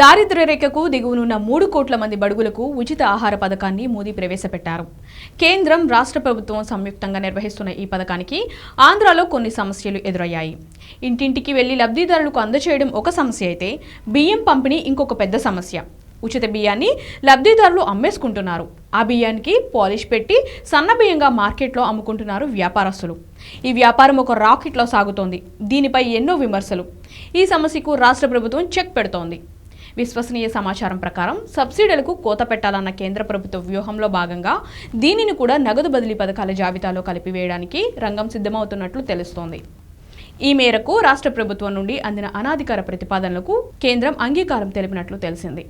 దారిద్ర్య రేఖకు దిగువనున్న మూడు కోట్ల మంది బడుగులకు ఉచిత ఆహార పథకాన్ని మోదీ ప్రవేశపెట్టారు. కేంద్రం రాష్ట్ర ప్రభుత్వం సంయుక్తంగా నిర్వహిస్తున్న ఈ పథకానికి ఆంధ్రాలో కొన్ని సమస్యలు ఎదురయ్యాయి. ఇంటింటికి వెళ్ళి లబ్ధిదారులకు అందచేయడం ఒక సమస్య అయితే బియ్యం పంపిణీ ఇంకొక పెద్ద సమస్య. ఉచిత బియ్యాన్ని లబ్ధిదారులు అమ్మేసుకుంటున్నారు. ఆ బియ్యానికి పాలిష్ పెట్టి సన్న బియ్యంగా మార్కెట్లో అమ్ముకుంటున్నారు వ్యాపారస్తులు. ఈ వ్యాపారం ఒక రాకెట్లో సాగుతోంది. దీనిపై ఎన్నో విమర్శలు. ఈ సమస్యకు రాష్ట్ర ప్రభుత్వం చెక్ పెడుతోంది. విశ్వసనీయ సమాచారం ప్రకారం సబ్సిడీలకు కోత పెట్టాలన్న కేంద్ర ప్రభుత్వ వ్యూహంలో భాగంగా దీనిని కూడా నగదు బదిలీ పథకాల జాబితాలో కలిపివేయడానికి రంగం సిద్ధమవుతున్నట్లు తెలుస్తోంది. ఈ మేరకు రాష్ట్ర ప్రభుత్వం నుండి అందిన అనాధికార ప్రతిపాదనలకు కేంద్రం అంగీకారం తెలిపినట్లు తెలిసింది.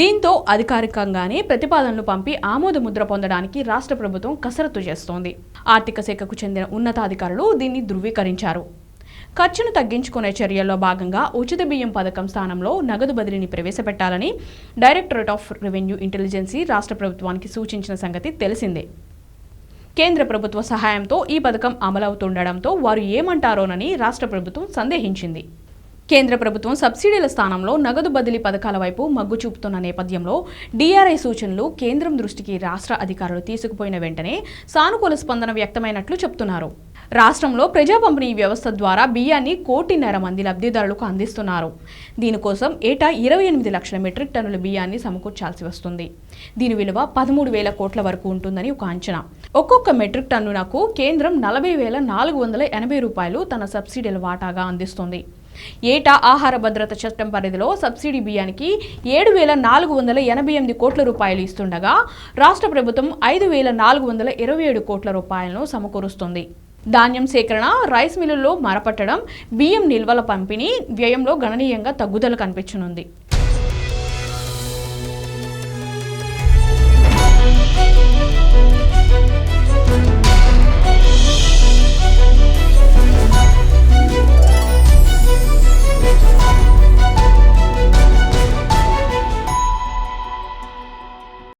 దీంతో అధికారికంగానే ప్రతిపాదనలు పంపి ఆమోద ముద్ర పొందడానికి రాష్ట్ర ప్రభుత్వం కసరత్తు చేస్తోంది. ఆర్థిక శాఖకు చెందిన ఉన్నతాధికారులు దీన్ని ధృవీకరించారు. ఖర్చును తగ్గించుకునే చర్యల్లో భాగంగా ఉచిత బియ్యం పథకం స్థానంలో నగదు బదిలీని ప్రవేశపెట్టాలని డైరెక్టరేట్ ఆఫ్ రెవెన్యూ ఇంటెలిజెన్సీ రాష్ట్ర ప్రభుత్వానికి సూచించిన సంగతి తెలిసిందే. కేంద్ర ప్రభుత్వ సహాయంతో ఈ పథకం అమలవుతుండడంతో వారు ఏమంటారోనని రాష్ట్ర ప్రభుత్వం సందేహించింది. కేంద్ర ప్రభుత్వం సబ్సిడీల స్థానంలో నగదు బదిలీ పథకాల వైపు మొగ్గు చూపుతున్న నేపథ్యంలో డిఆర్ఐ సూచనలు కేంద్రం దృష్టికి రాష్ట్ర అధికారులు తీసుకుపోయిన వెంటనే సానుకూల స్పందన వ్యక్తమైనట్లు చెప్తున్నారు. రాష్ట్రంలో ప్రజా పంపిణీ వ్యవస్థ ద్వారా బియ్యాన్ని కోటిన్నర మంది లబ్ధిదారులకు అందిస్తున్నారు. దీనికోసం ఏటా ఇరవై ఎనిమిది లక్షల మెట్రిక్ టన్నుల బియ్యాన్ని సమకూర్చాల్సి వస్తుంది. దీని విలువ పదమూడు వేల కోట్ల వరకు ఉంటుందని ఒక అంచనా. ఒక్కొక్క మెట్రిక్ టన్నునకు కేంద్రం నలభై వేల నాలుగు వందల ఎనభై రూపాయలు తన సబ్సిడీల వాటాగా అందిస్తుంది. ఏటా ఆహార భద్రత చట్టం పరిధిలో సబ్సిడీ బియ్యానికి ఏడు వేల నాలుగు వందల ఎనభై ఎనిమిది కోట్ల రూపాయలు ఇస్తుండగా రాష్ట్ర ప్రభుత్వం ఐదు వేల నాలుగు వందల ఇరవై ఏడు కోట్ల రూపాయలను సమకూరుస్తుంది. ధాన్యం సేకరణ రైస్ మిల్లుల్లో మరపట్టడం బియ్యం నిల్వల పంపిణీ వ్యయంలో గణనీయంగా తగ్గుదల కనిపించనుంది.